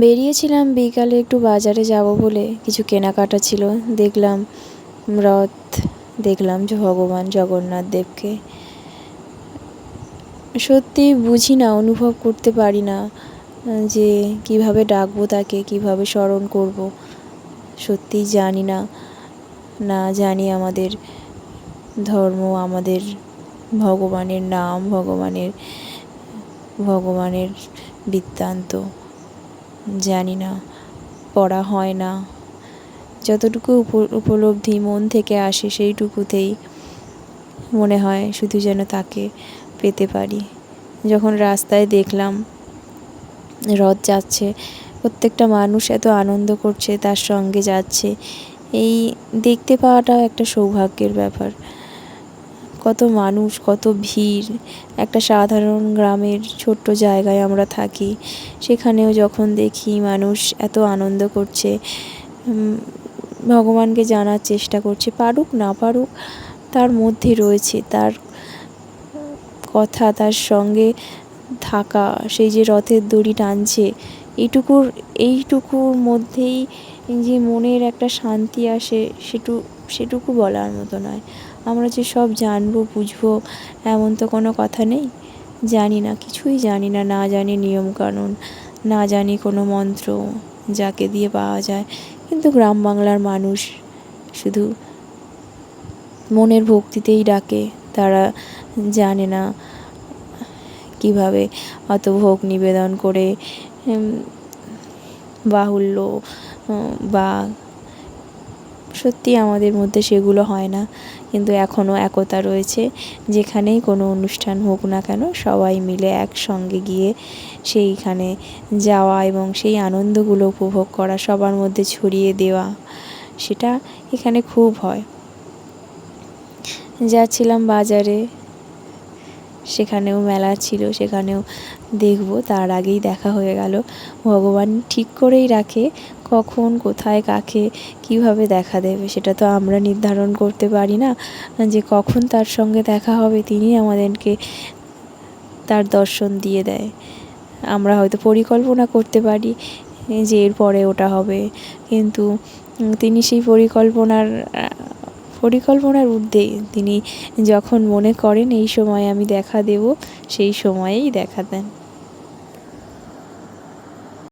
বেরিয়েছিলাম, বিকালে একটু বাজারে যাব বলে। কিছু কেনাকাটা ছিল, দেখলাম রথ, দেখলাম যে ভগবান জগন্নাথ দেবকে। সত্যি বুঝি না, অনুভব করতে পারি না, যে কীভাবে ডাকবো তাকে, কীভাবে স্মরণ করব। সত্যিই জানি না না জানি আমাদের ধর্ম, আমাদের ভগবানের নাম, ভগবানের ভগবানের বৃত্তান্ত। জানি না, পড়া হয় না। যতটুকু উপ- উপলব্ধি মন থেকে আসে সেইটুকুতেই মনে হয় শুধু যেন তাকে পেতে পারি। যখন রাস্তায় দেখলাম রথ যাচ্ছে, প্রত্যেকটা মানুষ এত আনন্দ করছে, তার সঙ্গে যাচ্ছে, এই দেখতে পাওয়াটাও একটা সৌভাগ্যের ব্যাপার। কত মানুষ, কত ভিড়। একটা সাধারণ গ্রামের ছোট্ট জায়গায় আমরা থাকি। সেখানেও যখন দেখি মানুষ এত আনন্দ করছে ভগবানকে জানার চেষ্টা করছে, পারুক না পারুক, তার মধ্যে রয়েছে তার কথা, তার সঙ্গে থাকা, সেই যে রথের দড়ি টানছে এইটুকুর এইটুকুর মধ্যেই যে মনের একটা শান্তি আসে, সেটু, সেটুকু বলার মতো নয়। আমরা যে সব জানব, বুঝব, এমন তো কোনো কথা নেই। জানি না, কিছুই জানি না না জানি নিয়মকানুন, না জানি কোনো মন্ত্র যাকে দিয়ে পাওয়া যায়। কিন্তু গ্রাম বাংলার মানুষ শুধু মনের ভক্তিতেই ডাকে, তারা জানে না কীভাবে অত ভোগ নিবেদন করে বাহুল্য বা সত্যি আমাদের মধ্যে সেগুলো হয় না। কিন্তু এখনও একতা রয়েছে, যেখানেই কোনো অনুষ্ঠান হোক না কেন সবাই মিলে একসঙ্গে গিয়ে সেইখানে যাওয়া এবং সেই আনন্দগুলো উপভোগ করা, সবার মধ্যে ছড়িয়ে দেওয়া, সেটা এখানে খুব হয়। যাচ্ছিলাম বাজারে সেখানেও মেলা ছিল, সেখানেও দেখব। তার আগেই দেখা হয়ে গেল। ভগবান ঠিক করেই রাখে, কখন, কোথায়, কাকে, কীভাবে দেখা দেবে, সেটা তো আমরা নির্ধারণ করতে পারি না। যে কখন তার সঙ্গে দেখা হবে, তিনি আমাদেরকে তার দর্শন দিয়ে দেয়। আমরা হয়তো পরিকল্পনা করতে পারি যে এরপরে ওটা হবে, কিন্তু তিনি সেই পরিকল্পনার পরিকল্পনার ঊর্ধ্বে। তিনি যখন মনে করেন, এই সময় আমি দেখা দেব, সেই সময়েই দেখা দেন।